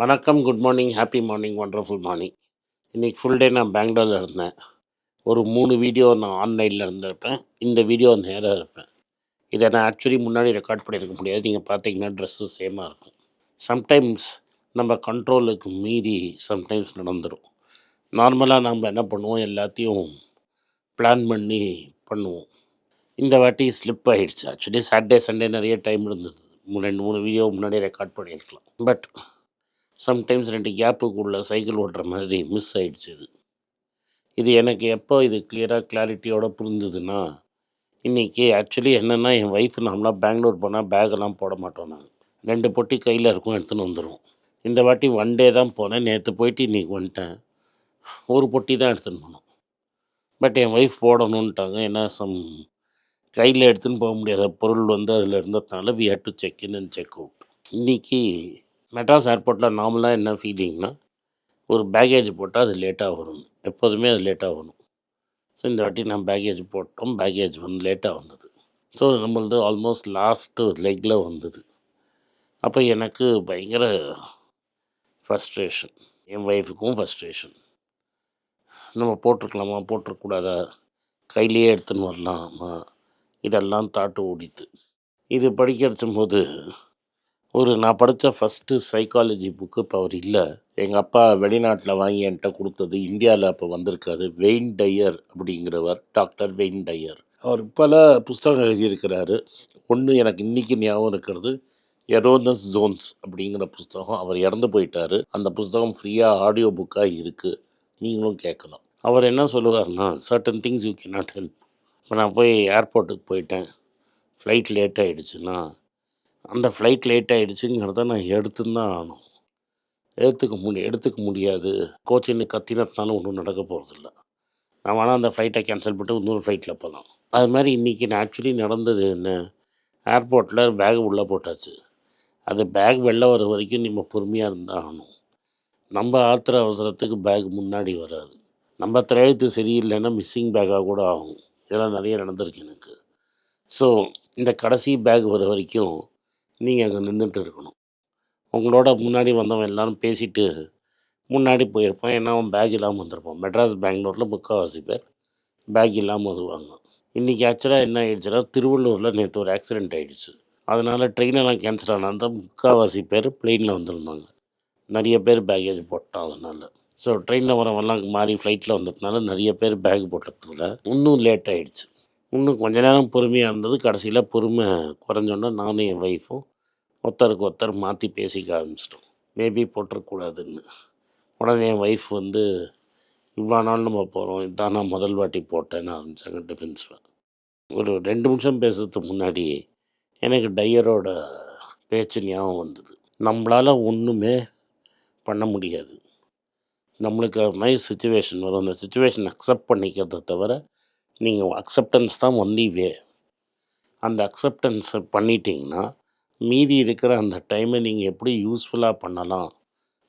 வணக்கம் good morning happy morning wonderful morning இன்றைக்கி full day நான் பெங்களூரில் இருந்தேன். ஒரு மூணு வீடியோ நான் ஆன்லைனில் இருந்திருப்பேன். இந்த வீடியோ நேராக இருப்பேன். இதை நான் ஆக்சுவலி முன்னாடி ரெக்கார்ட் பண்ணியிருக்க முடியாது. நீங்கள் பார்த்தீங்கன்னா ட்ரெஸ்ஸு சேமாக இருக்கும். சம்டைம்ஸ் நம்ம கண்ட்ரோலுக்கு மீறி சம்டைம்ஸ் நடந்துடும் நார்மலாக நம்ம என்ன பண்ணுவோம்? எல்லாத்தையும் பிளான் பண்ணி பண்ணுவோம். இந்த வாட்டி ஸ்லிப் ஆகிடுச்சு ஆக்சுவலி சாட்டர்டே சண்டே நிறைய டைம் இருந்தது. ரெண்டு மூணு வீடியோ முன்னாடி ரெக்கார்ட் பண்ணியிருக்கலாம். பட் சம்டைம்ஸ் ரெண்டு கேப்புக்குள்ளே சைக்கிள் ஓட்டுற மாதிரி மிஸ் ஆயிடுச்சு இது. இது எனக்கு எப்போ இது கிளியராக கிளாரிட்டியோடு புரிஞ்சுதுன்னா இன்றைக்கி ஆக்சுவலி என்னென்னா என் ஒய்ஃப் நாம்லாம் பெங்களூர் போனால் பேக்கெல்லாம் போட மாட்டோம் நாங்கள் ரெண்டு பொட்டி கையில் இருக்கும் எடுத்துன்னு வந்துடுவோம் இந்த வாட்டி ஒன் டே தான் போனேன். நேற்று போயிட்டு இன்றைக்கி வந்துட்டேன். ஒரு பொட்டி தான் எடுத்துன்னு போனோம். பட் என் ஒய்ஃப் போடணுன்ட்டாங்க ஏன்னா சம் கையில் எடுத்துன்னு போக முடியாத பொருள் வந்து அதில் இருந்ததுனால we had to check in and check out இன்றைக்கி மெட்ராஸ் ஏர்போர்ட்டில் நார்மலாக என்ன ஃபீலிங்னா ஒரு பேக்கேஜ் போட்டால் அது லேட்டாக வரும். எப்போதுமே அது லேட்டாக வரும். ஸோ இந்த வாட்டி நான் பேக்கேஜ் போட்டோம். பேக்கேஜ் வந்து லேட்டாக வந்தது. ஸோ நம்மளது ஆல்மோஸ்ட் லாஸ்ட்டு லெக்கில் வந்தது. அப்போ எனக்கு பயங்கர ஃப்ரஸ்ட்ரேஷன் என் ஒய்ஃபுக்கும் ஃப்ரஸ்ட்ரேஷன் நம்ம போட்டிருக்கலாமா? போட்டிருக்கூடாதா கையிலேயே எடுத்துன்னு வரலாமா? இதெல்லாம் தாட்டு ஓடித்து இது படிக்கிறச்சும் போது ஒரு நான் படித்த ஃபஸ்ட்டு சைக்காலஜி புக்கு இப்போ அவர் இல்லை. எங்கள் அப்பா வெளிநாட்டில் வாங்கி என்கிட்ட கொடுத்தது இந்தியாவில் அப்போ வந்திருக்காது. வெயின் டையர் அப்படிங்கிறவர் டாக்டர் வெயின் டையர் அவர் பல புஸ்தகம் எழுதியிருக்கிறாரு. ஒன்று எனக்கு இன்றைக்கி ஞாபகம் இருக்கிறது எரோனஸ் ஜோன்ஸ் அப்படிங்கிற புஸ்தகம். அவர் இறந்து போயிட்டார். அந்த புஸ்தகம் ஃப்ரீயாக ஆடியோ புக்காக இருக்குது நீங்களும் கேட்கலாம். அவர் என்ன சொல்லுவார்னா certain things you cannot help இப்போ நான் போய் ஏர்போர்ட்டுக்கு போயிட்டேன். ஃப்ளைட் லேட் ஆகிடுச்சுன்னா அந்த ஃப்ளைட் லேட் ஆகிடுச்சுங்கிறத நான் எடுத்துன்னு தான் ஆகணும். எடுத்துக்க முடி எடுத்துக்க முடியாது. கோச்சின்னு கத்தினத்தினாலும் ஒன்றும் நடக்க போகிறதில்ல நான் வேணால் அந்த ஃப்ளைட்டை கேன்சல் பண்ணிட்டு இன்னொரு ஃப்ளைட்டில் போகலாம் அது மாதிரி இன்றைக்கி ஆக்சுவலி நடந்தது என்ன? ஏர்போர்ட்டில் பேக் உள்ளே போட்டாச்சு. அது பேக் வெளில வர வரைக்கும் நம்ம பொறுமையாக இருந்தால் ஆகணும். நம்ம ஆத்திர அவசரத்துக்கு பேக் முன்னாடி வராது. நம்ம திரையெழுத்து சரியில்லைன்னா மிஸ்ஸிங் பேக்காக கூட ஆகும். இதெல்லாம் நிறைய நடந்திருக்கு எனக்கு. ஸோ இந்த கடைசி பேக் வர வரைக்கும் நீங்கள் அங்கே நின்றுட்டு இருக்கணும். உங்களோட முன்னாடி வந்தவன் எல்லாரும் பேசிட்டு முன்னாடி போயிருப்பான். ஏன்னா அவன் பேக் இல்லாமல் வந்திருப்பான். மெட்ராஸ் பெங்களூரில் முக்கால்வாசி பேர் பேக் இல்லாமல் வருவாங்க. இன்றைக்கி ஆக்சுவலாக என்ன ஆயிடுச்சுன்னா திருவள்ளூரில் நேற்று ஒரு ஆக்சிடென்ட் ஆகிடுச்சு அதனால் ட்ரெயினெல்லாம் கேன்சல் ஆனால் தான் முக்கால்வாசி பேர் பிளெயினில் வந்திருந்தாங்க. நிறைய பேர் பேக்கேஜ் போட்டான் அதனால். ஸோ ட்ரெயினில் வரவெல்லாம் மாறி ஃப்ளைட்டில் வந்ததுனால நிறைய பேர் பேக் போட்டதுல இன்னும் லேட் ஆகிடுச்சு இன்னும் கொஞ்ச நேரம் பொறுமையாக இருந்தது. கடைசியில் பொறுமை குறைஞ்சோன்னா நானும் என் ஒய்ஃபும் ஒருத்தருக்கு ஒருத்தர் மாற்றி பேசிக்க ஆரம்பிச்சிட்டோம். மேபி போட்டுறக்கூடாதுன்னு உடனே என் ஒய்ஃப் வந்து இவ்வளோ நாள் நம்ம போகிறோம் இதான் நான் முதல் வாட்டி போட்டேன்னு ஆரம்பித்தாங்க டிஃபென்ஸில் ஒரு ரெண்டு நிமிஷம் பேசுறதுக்கு முன்னாடி எனக்கு டையரோட பேச்சு ஞாபகம் வந்தது. நம்மளால் ஒன்றுமே பண்ண முடியாது. நம்மளுக்கு அது மாதிரி சுச்சுவேஷன் வரும். அந்த சுச்சுவேஷன் அக்செப்ட் பண்ணிக்கிறத தவிர நீங்கள் அக்செப்டன்ஸ் தான் ஒன்லி வே அந்த அக்செப்டன்ஸை பண்ணிட்டீங்கன்னா மீதி இருக்கிற அந்த டைமை நீங்கள் எப்படி யூஸ்ஃபுல்லாக பண்ணலாம்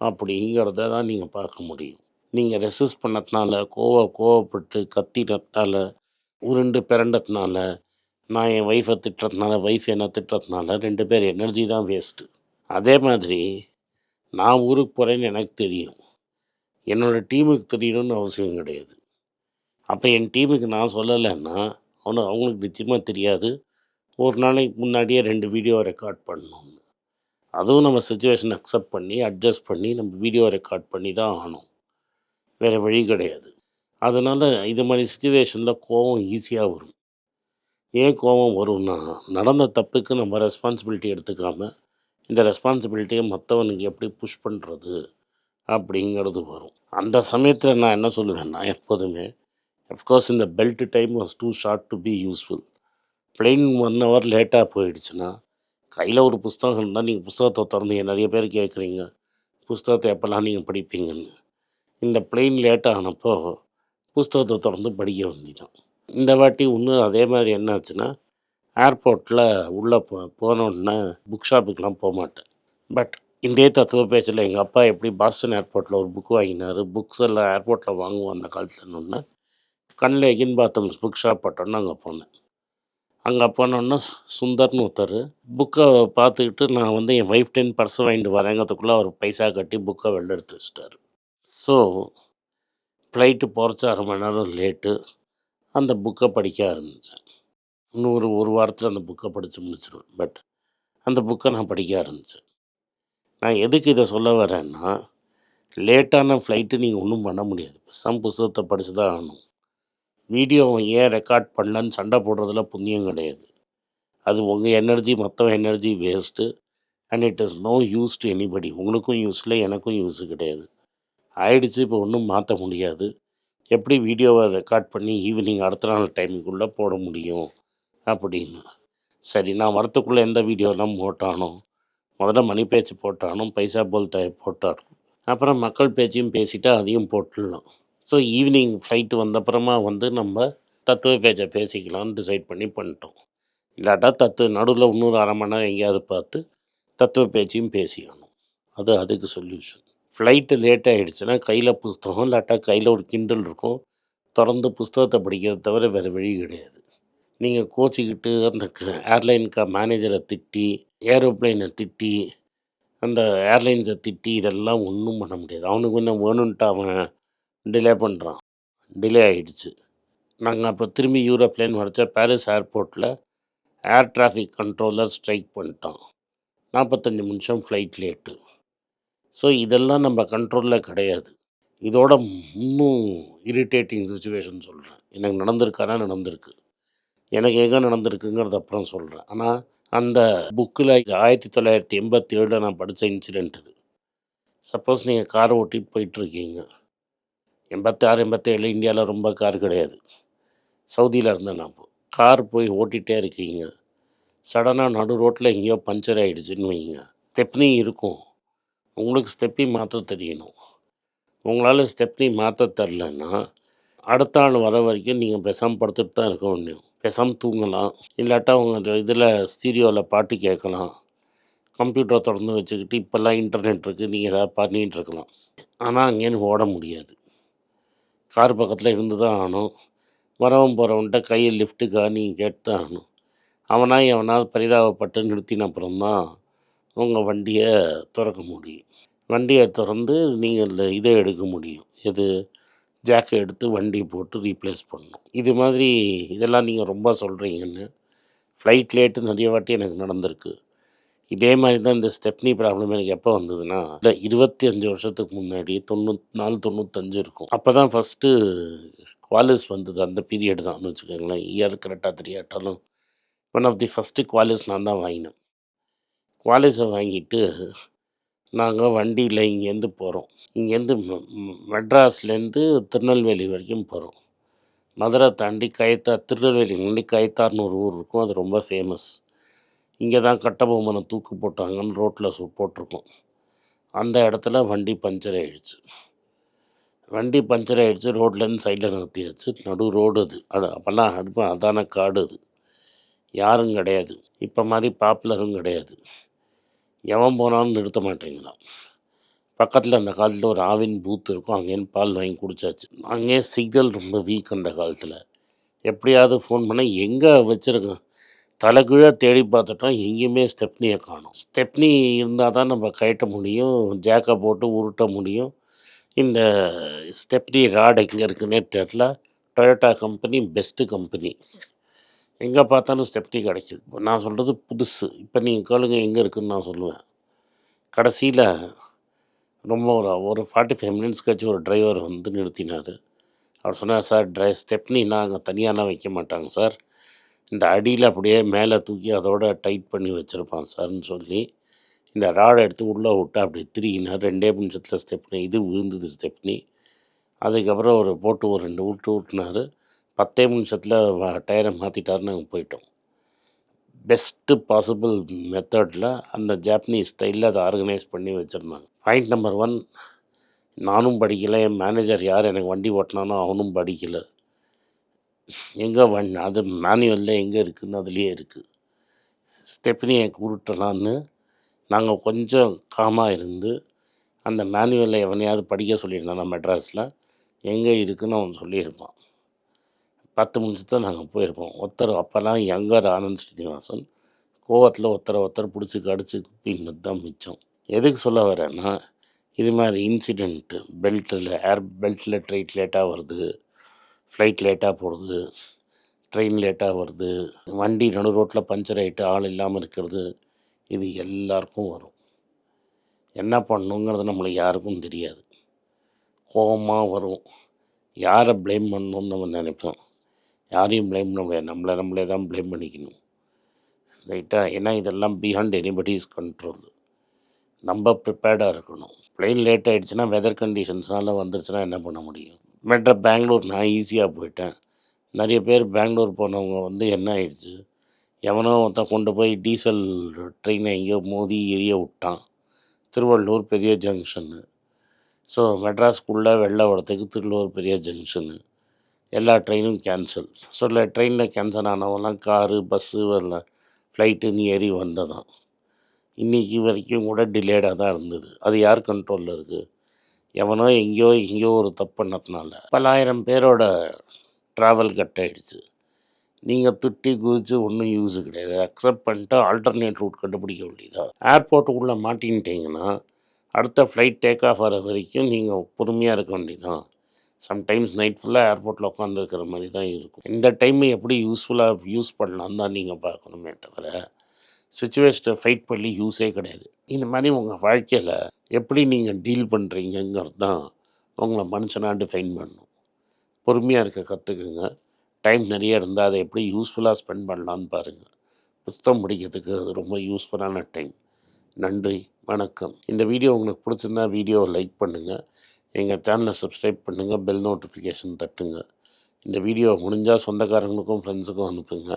அப்படிங்கிறத தான் நீங்கள் பார்க்க முடியும். நீங்கள் ரெசிஸ்ட் பண்ணதுனால கோவ கோவப்பட்டு கத்தினதுனால உருண்டு பிறண்டதுனால நான் என் ஒய்ஃபை திட்டுறதுனால ஒய்ஃப் என்னை திட்டுறதுனால ரெண்டு பேர் எனர்ஜி தான் வேஸ்ட்டு அதே மாதிரி நான் ஊருக்கு போகிறேன்னு எனக்கு தெரியும். என்னோடய டீமுக்கு தெரியணும்னு அவசியம் கிடையாது. அப்போ என் டீமுக்கு நான் சொல்லலைன்னா அவனு அவங்களுக்கு நிச்சயமாக தெரியாது. ஒரு நாளைக்கு முன்னாடியே ரெண்டு வீடியோ ரெக்கார்ட் பண்ணணும் அதுவும் நம்ம சுச்சுவேஷன் அக்செப்ட் பண்ணி அட்ஜஸ்ட் பண்ணி நம்ம வீடியோ ரெக்கார்ட் பண்ணி தான் ஆகணும். வேறு வழி கிடையாது. அதனால் இது மாதிரி சுச்சுவேஷனில் கோவம் ஈஸியாக வரும். ஏன் கோபம் வரும்னா நடந்த தப்புக்கு நம்ம ரெஸ்பான்சிபிலிட்டி எடுத்துக்காமல் இந்த ரெஸ்பான்சிபிலிட்டியை மற்றவனுக்கு எப்படி புஷ் பண்ணுறது அப்படிங்கிறது வரும். அந்த சமயத்தில் நான் என்ன சொல்லுவேன்னா எப்போதுமே அஃப்கோர்ஸ் இந்த belt time was too short to be useful plain one hour லேட்டாக போயிடுச்சுன்னா கையில் ஒரு புஸ்தகம் இருந்தால் நீங்கள் புஸ்தகத்தை திறந்தீங்க நிறைய பேர் கேட்குறீங்க? புஸ்தகத்தை எப்போல்லாம் நீங்கள் படிப்பீங்கன்னு. இந்த பிளெயின் லேட் ஆனப்போ புஸ்தகத்தை திறந்து படிக்க வேண்டிதான். இந்த வாட்டி இன்னும் அதே மாதிரி என்னாச்சுன்னா ஏர்போர்ட்டில் உள்ளே போ போனோடனே புக் ஷாப்புக்கெலாம் போக மாட்டேன். பட் இதே தத்துவ பேச்சில் எங்கள் அப்பா எப்படி பாஸ்டன் ஏர்போர்ட்டில் ஒரு புக் வாங்கினார் புக்ஸ் எல்லாம் ஏர்போர்ட்டில் வாங்குவோம் அந்த காலத்துலன்னு கண்ணில் எகின் பாத்தம்ஸ் புக் ஷாப் பட்டோன்னு அங்கே போனேன். அங்கே போனோன்னா சுந்தர்னு ஒருத்தர் புக்கை பார்த்துக்கிட்டு நான் வந்து என் ஒய்ஃப் டென் பர்ஸ் வாங்கிட்டு வரேங்கிறதுக்குள்ளே அவர் பைசா கட்டி புக்கை வெளில எடுத்து வச்சிட்டாரு. ஸோ ஃப்ளைட்டு போகிறச்சு அரை மணி நேரம் லேட்டு அந்த புக்கை படிக்க ஆரம்பித்தேன் இன்னொரு ஒரு ஒரு வாரத்தில் அந்த புக்கை படித்து முடிச்சிடுவேன் பட் அந்த புக்கை நான் படிக்க ஆரம்பித்தேன் நான் எதுக்கு இதை சொல்ல வரேன்னா லேட்டான ஃப்ளைட்டு நீங்கள் ஒன்றும் பண்ண முடியாது. சம் புஸ்தகத்தை படித்து தான் ஆகணும். வீடியோவை ஏன் ரெக்கார்ட் பண்ணலன்னு சண்டை போடுறதுல புண்ணியம் கிடையாது. அது உங்கள் எனர்ஜி மற்றவன் energy waste and it is no use to anybody உங்களுக்கும் யூஸ் இல்லை எனக்கும் யூஸ் கிடையாது. ஆயிடுச்சு இப்போ ஒன்றும் மாற்ற முடியாது. எப்படி வீடியோவை ரெக்கார்ட் பண்ணி ஈவினிங் அடுத்த நாள் டைமுக்குள்ளே போட முடியும் அப்படின்னு. சரி நான் வரத்துக்குள்ளே எந்த வீடியோலாம் போட்டானோ முதல்ல மணி பேச்சு போட்டானோ பைசா போல் த போட்டானோ அப்புறம் மக்கள் பேச்சையும் பேசிவிட்டு அதையும் போட்டுடலாம். ஸோ ஈவினிங் ஃப்ளைட்டு வந்தப்புறமா வந்து நம்ம தத்துவ பேச்சை பேசிக்கலாம்னு டிசைட் பண்ணி பண்ணிட்டோம். இல்லாட்டா தத்து நடுவில் இன்னொரு அரை மணி நேரம் எங்கேயாவது பார்த்து தத்துவ பேச்சையும் பேசிக்கணும் அது அதுக்கு சொல்யூஷன் ஃப்ளைட்டு லேட் ஆகிடுச்சுன்னா கையில் புஸ்தகம் இல்லாட்டா கையில் ஒரு கிண்டல் இருக்கும். திறந்து புஸ்தகத்தை படிக்கிறத தவிர வேறு வழி கிடையாது. நீங்கள் கோச்சிக்கிட்டு அந்த ஏர்லைனுக்கு மேனேஜரை திட்டி ஏரோப்ளைனை திட்டி அந்த ஏர்லைன்ஸை திட்டி இதெல்லாம் ஒன்றும் பண்ண முடியாது. அவனுக்கு என்ன வேணுன்ட்டு அவன் டிலே பண்ணுறான் டிலே ஆகிடுச்சு நாங்கள் அப்போ திரும்பி யூரோப்லேன்னு வரைச்ச பாரிஸ் ஏர்போர்ட்டில் ஏர் டிராஃபிக் கண்ட்ரோலர் ஸ்ட்ரைக் பண்ணிட்டோம் நாற்பத்தஞ்சு நிமிஷம் ஃப்ளைட் லேட்டு ஸோ இதெல்லாம் நம்ம கண்ட்ரோலில் கிடையாது. இதோட இன்னும் இரிட்டேட்டிங் சுச்சுவேஷன் சொல்கிறேன் எனக்கு நடந்திருக்கானா? நடந்திருக்கு. எனக்கு எங்கே நடந்திருக்குங்கிறது அப்புறம் சொல்கிறேன் ஆனால் அந்த புக்கில் ஆயிரத்தி தொள்ளாயிரத்தி எண்பத்தி ஏழில் நான் படித்த இன்சிடெண்ட் இது. சப்போஸ் நீங்கள் காரை ஓட்டிட்டு போயிட்டுருக்கீங்க எண்பத்தாறு எண்பத்தேழு இந்தியாவில் ரொம்ப கார் கிடையாது. சவுதியில் இருந்தேன் நான் கார் போய் ஓட்டிகிட்டே இருக்கீங்க. சடனாக நடு ரோட்டில் எங்கேயோ பஞ்சர் ஆகிடுச்சின்னு வைங்க. ஸ்டெப்னி இருக்கும். உங்களுக்கு ஸ்டெப்பி மாற்ற தெரியணும். உங்களால் ஸ்டெப்னி மாற்ற தெரிலன்னா அடுத்த ஆள் வர வரைக்கும் நீங்கள் பெசாமல் படுத்துட்டு தான் இருக்க முடியும் பெசாமல் தூங்கலாம். இல்லாட்டா உங்கள் இதில் ஸ்டீரியோவில் பாட்டு கேட்கலாம். கம்ப்யூட்டரை திறந்து வச்சுக்கிட்டு இப்போல்லாம் இன்டர்நெட் இருக்குது நீங்கள் ஏதாவது பண்ணிகிட்டு இருக்கலாம். ஆனால் அங்கேன்னு ஓட முடியாது. கார் பக்கத்தில் இருந்து தான் ஆகணும். வரவன் போகிறவன்ட்ட கையை லிஃப்ட்டுக்கா நீங்கள் கேட்டு தான் ஆகணும். அவனாக எவனாவது பரிதாபப்பட்டு நிறுத்தின அப்புறம்தான் உங்கள் வண்டியை திறக்க முடியும். வண்டியை திறந்து நீங்கள் இதை எடுக்க முடியும். எது? ஜாக்கை எடுத்து வண்டி போட்டு ரீப்ளேஸ் பண்ணணும். இது மாதிரி இதெல்லாம் நீங்கள் ரொம்ப சொல்கிறீங்கன்னு ஃப்ளைட் லேட்டு நிறைய வாட்டி எனக்கு நடந்திருக்கு. இதே மாதிரி தான் இந்த ஸ்டெப்னி ப்ராப்ளம் எனக்கு எப்போ வந்ததுன்னா இல்லை இருபத்தி அஞ்சு வருஷத்துக்கு முன்னாடி தொண்ணூத் நாலு தொண்ணூத்தஞ்சு இருக்கும். அப்போ தான் ஃபஸ்ட்டு குவாலிஸ் வந்தது அந்த பீரியட் தான் வச்சுக்கோங்களேன். இயர் கரெக்டாக தெரியாட்டாலும் one of the first Qualis நான் தான் வாங்கினேன். குவாலிஸை வாங்கிட்டு நாங்கள் வண்டியில் இங்கேருந்து போகிறோம் இங்கேருந்து மெட்ராஸ்லேருந்து திருநெல்வேலி வரைக்கும் போகிறோம் மதுரை தாண்டி கயத்தார் திருநெல்வேலி தாண்டி கயத்தார்னு ஒரு ஊர் இருக்கும். அது ரொம்ப ஃபேமஸ் இங்கே தான் கட்டபொம்மனை தூக்கு போட்டாங்கன்னு ரோட்டில் சு போட்டிருக்கோம். அந்த இடத்துல வண்டி பஞ்சர் ஆகிடுச்சு வண்டி பஞ்சர் ஆகிடுச்சு ரோட்லேருந்து சைடில் நிறுத்தியாச்சு. நடு ரோடு அது. அது அப்போல்லாம் அடுப்பு அதான காடு அது. யாரும் கிடையாது. இப்போ மாதிரி பாப்புலரும் கிடையாது. எவன் போனாலும் நிறுத்த மாட்டேங்கிறான். பக்கத்தில் அந்த காலத்தில் ஒரு ஆவின் பூத் இருக்கும். அங்கேருந்து பால் வாங்கி குடித்தாச்சு அங்கேயே சிக்னல் ரொம்ப வீக் அந்த காலத்தில். எப்படியாவது ஃபோன் பண்ணால் எங்கே வச்சுருக்கேன்? தலைகீழாக தேடி பார்த்துட்டோம் எங்கேயுமே ஸ்டெப்னியை காணும். ஸ்டெப்னி இருந்தால் தான் நம்ம கழட்ட முடியும் ஜேக்கை போட்டு உருட்ட முடியும். இந்த ஸ்டெப்னி ராட் எங்கே இருக்குன்னே தெரில. Toyota company best company. எங்கே பார்த்தாலும் ஸ்டெப்னி கிடைக்குது. இப்போ நான் சொல்கிறது புதுசு. இப்போ நீங்கள் கேளுங்க எங்கே இருக்குதுன்னு நான் சொல்லுவேன். கடைசியில் ரொம்ப ஒரு ஒரு ஃபார்ட்டி ஃபைவ் மினிட்ஸ் கழிச்சு ஒரு டிரைவர் வந்து நிறுத்தினார். அவர் சொன்னார் சார் ட்ரை ஸ்டெப்னின்னா அங்கே தனியாலாம் வைக்க மாட்டாங்க சார். இந்த அடியில் அப்படியே மேலே தூக்கி அதோட டைட் பண்ணி வச்சுருப்பான் சார்னு சொல்லி. இந்த ராடை எடுத்து உள்ளே விட்டு அப்படி திரிகினார். ரெண்டே நிமிஷத்தில் ஸ்டெப்னி இது விழுந்தது ஸ்டெப்னி. அதுக்கப்புறம் ஒரு போட்டு ஒரு ரெண்டு விட்டு விட்டுனார் பத்தே நிமிஷத்தில் டயரை மாற்றிட்டாருன்னு நாங்கள் போயிட்டோம். பெஸ்ட்டு பாசிபிள் மெத்தடில் அந்த ஜாப்பனீஸ் ஸ்டைலில் அதை ஆர்கனைஸ் பண்ணி வச்சுருந்தாங்க. பாயிண்ட் நம்பர் ஒன் நானும் படிக்கலை. என் மேனேஜர் யார் எனக்கு வண்டி ஓட்டினானோ அவனும் படிக்கலை. எங்கே வண் அது மேனுவலில் எங்கே இருக்குதுன்னு அதுலேயே இருக்குது ஸ்டெப்னியை உருட்டலான்னு நாங்கள் கொஞ்சம் காமாக இருந்து அந்த மேனுவலில் எவனையாவது படிக்க சொல்லியிருந்தானா மெட்ராஸில் எங்கே இருக்குதுன்னு அவன் சொல்லியிருப்பான். பத்து நிமிஷத்தில் நாங்கள் போயிருப்போம். ஒருத்தர் அப்போல்லாம் யங்கர் ஆனந்த் ஸ்ரீனிவாசன் கோவத்தில் ஒருத்தரை ஒருத்தர் பிடிச்சி கடிச்சு குப்பின்னு தான் மிச்சம். எதுக்கு சொல்ல வரேன்னா இது மாதிரி இன்சிடெண்ட்டு பெல்ட்டில் ஏர் பெல்ட்டில் ட்ரைட் லேட்டாக வருது. ஃப்ளைட் லேட்டாக போகிறது ட்ரெயின் லேட்டாக வருது வண்டி நடு ரோட்டில் பஞ்சர் ஆகிட்டு ஆள் இல்லாமல் இருக்கிறது இது எல்லாருக்கும் வரும். என்ன பண்ணணுங்கிறது நம்மளுக்கு யாருக்கும் தெரியாது. கோபமாக வரும். யாரை ப்ளேம் பண்ணணும்னு நம்ம நினைப்போம். யாரையும் ப்ளேம் பண்ண முடியாது. நம்மளை நம்மளே தான் ப்ளேம் பண்ணிக்கணும். ரைட்டாக ஏன்னா இதெல்லாம் பிஹாண்ட் எனிபடிஸ் கண்ட்ரோல் நம்ம ப்ரிப்பேர்டாக இருக்கணும். பிளெயின் லேட் ஆகிடுச்சுன்னா வெதர் கண்டிஷன்ஸ்னால வந்துருச்சுன்னா என்ன பண்ண முடியும்? மெட்ரா பெங்களூர் நான் ஈஸியாக போயிட்டேன். நிறைய பேர் பெங்களூர் போனவங்க வந்து என்ன ஆயிடுச்சு? எவனோ ஒருத்தன் கொண்டு போய் டீசல் ட்ரெயினை எங்கேயோ மோதி எரிய விட்டான். திருவள்ளூர் பெரிய ஜங்ஷன்னு ஸோ மெட்ராஸ்க்குள்ளே வெளில வரத்துக்கு திருவள்ளூர் பெரிய ஜங்ஷனு எல்லா ட்ரெயினும் கேன்சல் ஸோ இல்லை ட்ரெயினில் கேன்சல் ஆனவங்கலாம் காரு பஸ்ஸு வரல. ஃப்ளைட்டுன்னு ஏறி வந்ததான். இன்றைக்கி வரைக்கும் கூட டிலேடாக தான் இருந்தது. அது யார் கண்ட்ரோலில் இருக்குது எவனோ எங்கேயோ எங்கேயோ ஒரு தப்பு பண்ணதுனால பல்லாயிரம் பேரோட ட்ராவல் கட் ஆகிடுச்சு நீங்கள் திட்டி குதிச்சு ஒன்றும் யூஸு கிடையாது. அக்செப்ட் பண்ணிட்டு ஆல்டர்னேட் ரூட் கண்டுபிடிக்க வேண்டியதா ஏர்போர்ட்டுக்குள்ளே மாட்டின்ட்டிங்கன்னா அடுத்த ஃப்ளைட் டேக் ஆஃப் ஆகிற வரைக்கும் நீங்கள் பொறுமையாக இருக்க வேண்டியதான் சம்டைம்ஸ் நைட் ஃபுல்லாக ஏர்போர்ட்டில் உட்காந்துருக்கிற மாதிரி தான் இருக்கும். இந்த டைமை எப்படி யூஸ்ஃபுல்லாக யூஸ் பண்ணலான்னு தான் நீங்கள் பார்க்கணுமே தவிர சுச்சுவேஷனை ஃபைட் பண்ணி யூஸே கிடையாது. இந்த மாதிரி உங்கள் வாழ்க்கையில் எப்படி நீங்கள் டீல் பண்ணுறீங்கிறது தான் உங்களை மனுஷனாக டிஃபைன் பண்ணணும் பொறுமையாக இருக்க கற்றுக்குங்க டைம் நிறைய இருந்தால் அதை எப்படி யூஸ்ஃபுல்லாக ஸ்பெண்ட் பண்ணலான்னு பாருங்கள் புத்தகம் படிக்கிறதுக்கு அது ரொம்ப யூஸ்ஃபுல்லான டைம் நன்றி வணக்கம். இந்த வீடியோ உங்களுக்கு பிடிச்சிருந்தா வீடியோவை லைக் பண்ணுங்கள் எங்கள் சேனலை சப்ஸ்கிரைப் பண்ணுங்கள் பெல் நோட்டிஃபிகேஷன் தட்டுங்க. இந்த வீடியோ முடிஞ்சால் சொந்தக்காரங்களுக்கும் ஃப்ரெண்ட்ஸுக்கும் அனுப்புங்க.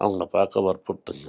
அவங்கள பார்க்க வற்புறுத்துங்க.